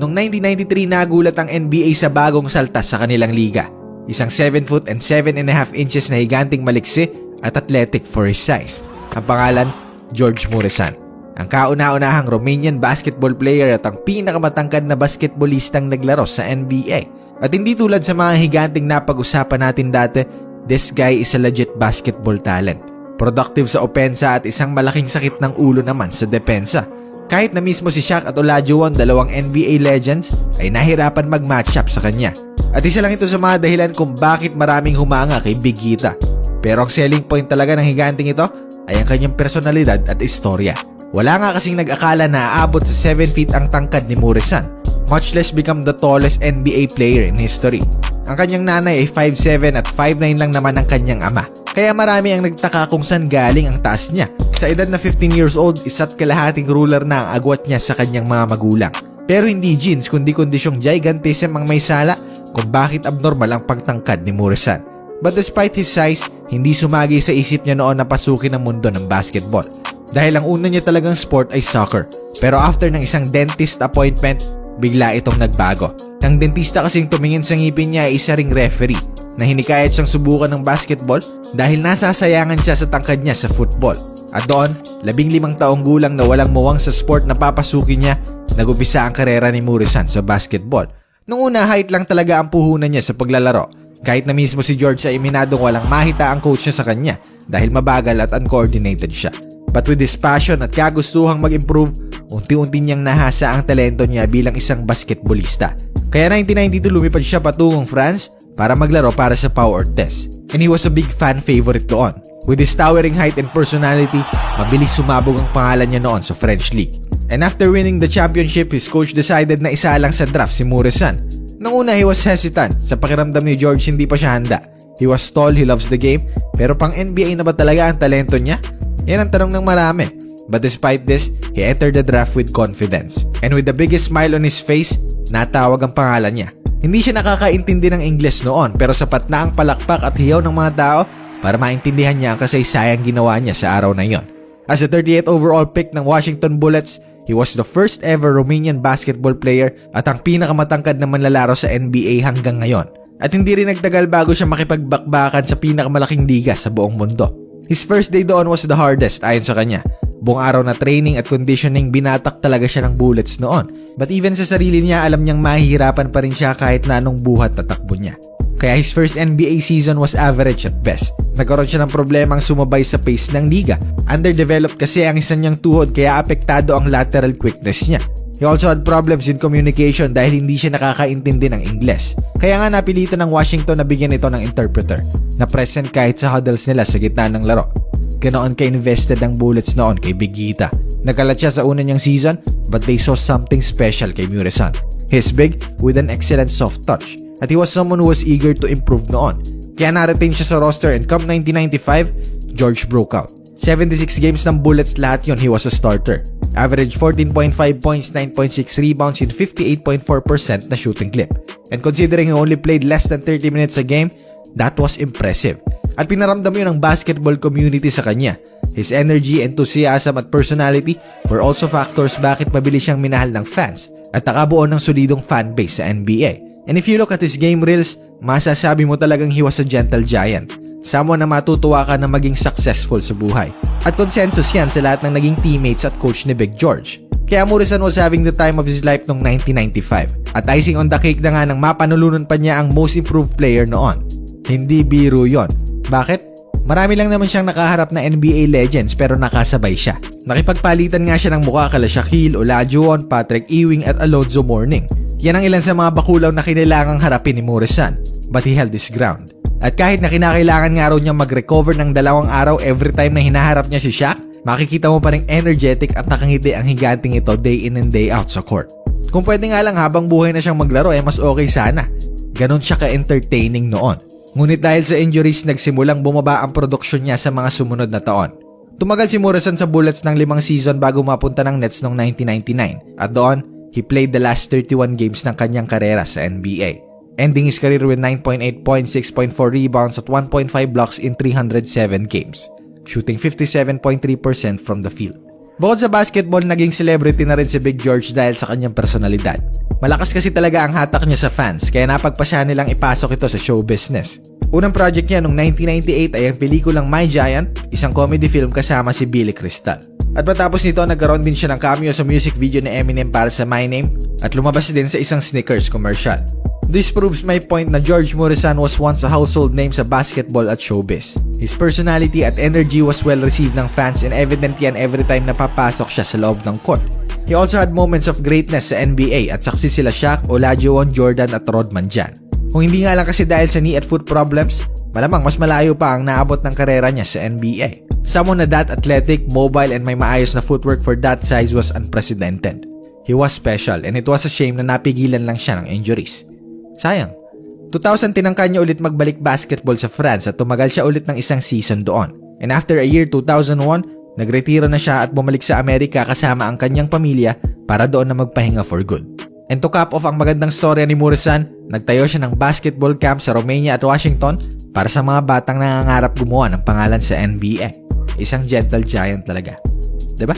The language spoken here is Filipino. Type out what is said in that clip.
Noong 1993 nagulat ang NBA sa bagong saltas sa kanilang liga. Isang 7 foot and 7 and a half inches na higanting maliksi at athletic for his size. Ang pangalan, George Muresan. Ang kauna-unahang Romanian basketball player at ang pinakamatangkad na basketballistang naglaro sa NBA. At hindi tulad sa mga higanting napag-usapan natin dati, this guy is a legit basketball talent. Productive sa opensa at isang malaking sakit ng ulo naman sa depensa. Kahit na mismo si Shaq at Olajuwon, dalawang NBA legends, ay nahirapan mag-match up sa kanya. At isa lang ito sa mga dahilan kung bakit maraming humanga kay Big Gita. Pero ang selling point talaga ng higanting ito ay ang kanyang personalidad at istorya. Wala nga kasing nag-akala na aabot sa 7 feet ang tangkad ni Murisan, much less become the tallest NBA player in history. Ang kanyang nanay ay 5'7 at 5'9 lang naman ang kanyang ama. Kaya marami ang nagtaka kung saan galing ang taas niya. Sa edad na 15 years old, isa't kalahating ruler na ang agwat niya sa kanyang mga magulang. Pero hindi genes kundi kondisyong gigantism ang may sala kung bakit abnormal ang pagtangkad ni Murisan. But despite his size, hindi sumagi sa isip niya noon na pasukin ang mundo ng basketball. Dahil ang una niya talagang sport ay soccer. Pero after ng isang dentist appointment, bigla itong nagbago. Ang dentista kasing tumingin sa ngipin niya ay isa ring referee na hinikayat siyang subukan ng basketball dahil nasasayangan siya sa tangkad niya sa football. At doon, labing limang taong gulang na walang muwang sa sport na papasukin niya, nagupisa ang karera ni Murisan sa basketball. Nung una, height lang talaga ang puhunan niya sa paglalaro. Kahit na mismo si George ay iminadong walang mahita ang coach niya sa kanya dahil mabagal at uncoordinated siya. But with his passion at kagustuhang mag-improve, unti-unti niyang nahasa ang talento niya bilang isang basketballista. Kaya 1992 lumipad siya patungong France para maglaro para sa power test. And he was a big fan favorite doon. With his towering height and personality, mabilis sumabog ang pangalan niya noon sa French League. And after winning the championship, his coach decided na isa lang sa draft si Murisan. Nung una, he was hesitant. Sa pakiramdam ni George, hindi pa siya handa. He was tall, he loves the game, pero pang NBA na ba talaga ang talento niya? Yan ang tanong ng marami. But despite this, he entered the draft with confidence. And with the biggest smile on his face, natawag ang pangalan niya. Hindi siya nakakaintindi ng Ingles noon pero sapat na ang palakpak at hiyaw ng mga tao para maintindihan niya ang kasaysayang ginawa niya sa araw na yon. As the 38th overall pick ng Washington Bullets, he was the first ever Romanian basketball player at ang pinakamatangkad na manlalaro sa NBA hanggang ngayon. At hindi rin nagtagal bago siya makipagbakbakan sa pinakamalaking liga sa buong mundo. His first day doon was the hardest ayon sa kanya. Buong araw na training at conditioning binatak talaga siya ng bullets noon. But even sa sarili niya, alam niyang mahihirapan pa rin siya kahit na anong buhat na takbo niya. Kaya his first NBA season was average at best. Nagkaroon siya ng problemang sumabay sa pace ng liga. Underdeveloped kasi ang isa niyang tuhod kaya apektado ang lateral quickness niya. He also had problems in communication dahil hindi siya nakakaintindi ng Ingles. Kaya nga napilitan ng Washington na bigyan ito ng interpreter na present kahit sa huddles nila sa gitna ng laro. Ganoon ka-invested ang Bullets noon kay Big Gita. Nagkalat siya sa una niyang season but they saw something special kay Muresan. He's big with an excellent soft touch at he was someone who was eager to improve noon. Kaya na-retain siya sa roster and come 1995, George broke out. 76 games ng Bullets lahat yon he was a starter. Average 14.5 points, 9.6 rebounds in 58.4% na shooting clip. And considering he only played less than 30 minutes a game, that was impressive. At pinaramdam yun ng basketball community sa kanya. His energy, enthusiasm at personality were also factors bakit mabilis siyang minahal ng fans at nakabuo ng solidong fanbase sa NBA. And if you look at his game reels, masasabi mo talagang he was a gentle giant. Someone na matutuwa ka na maging successful sa buhay. At consensus yan sa lahat ng naging teammates at coach ni Big George. Kaya Morrison was having the time of his life noong 1995. At icing on the cake na nga nang mapanulunan pa niya ang most improved player noon. Hindi biro yon. Bakit? Marami lang naman siyang nakaharap na NBA legends pero nakasabay siya. Nakipagpalitan nga siya ng mukha kala Shaquille, Olajuwon, Patrick Ewing at Alonzo Mourning. Yan ang ilan sa mga bakulaw na kinailangang harapin ni Morrison. But he held his ground. At kahit na kinakailangan nga raw niya mag-recover ng dalawang araw every time na hinaharap niya si Shaq, makikita mo pa rin energetic at nakangiti ang higanting ito day in and day out sa court. Kung pwede nga lang habang buhay na siyang maglaro eh mas okay sana. Ganon siya ka-entertaining noon. Ngunit dahil sa injuries, nagsimulang bumaba ang produksyon niya sa mga sumunod na taon. Tumagal si Morrison sa Bullets ng limang season bago mapunta ng Nets noong 1999 at doon, he played the last 31 games ng kanyang karera sa NBA. Ending his career with 9.8 points, 6.4 rebounds at 1.5 blocks in 307 games, shooting 57.3% from the field. Bukod sa basketball, naging celebrity na rin si Big George dahil sa kanyang personalidad. Malakas kasi talaga ang hatak niya sa fans kaya napagpasya nilang ipasok ito sa show business. Unang project niya noong 1998 ay ang pelikulang My Giant, isang comedy film kasama si Billy Crystal. At matapos nito, nagkaroon din siya ng cameo sa music video ni Eminem para sa My Name at lumabas din sa isang Snickers commercial. This proves my point na George Morrison was once a household name sa basketball at showbiz. His personality at energy was well received ng fans and evident yan every time na papasok siya sa loob ng court. He also had moments of greatness sa NBA at saksi sila Shaq, Olajuwon, Jordan at Rodman dyan. Kung hindi nga lang kasi dahil sa knee at foot problems, malamang mas malayo pa ang naabot ng karera niya sa NBA. Someone na that athletic, mobile and may maayos na footwork for that size was unprecedented. He was special and it was a shame na napigilan lang siya ng injuries. Sayang. 2000 tinangka niya ulit magbalik basketball sa France at tumagal siya ulit ng isang season doon. And after a year 2001, nagretiro na siya at bumalik sa Amerika kasama ang kanyang pamilya para doon na magpahinga for good. And to cap off ang magandang storya ni Murisan, nagtayo siya ng basketball camp sa Romania at Washington para sa mga batang nangangarap gumawa ng pangalan sa NBA. Isang gentle giant talaga. 'Di ba?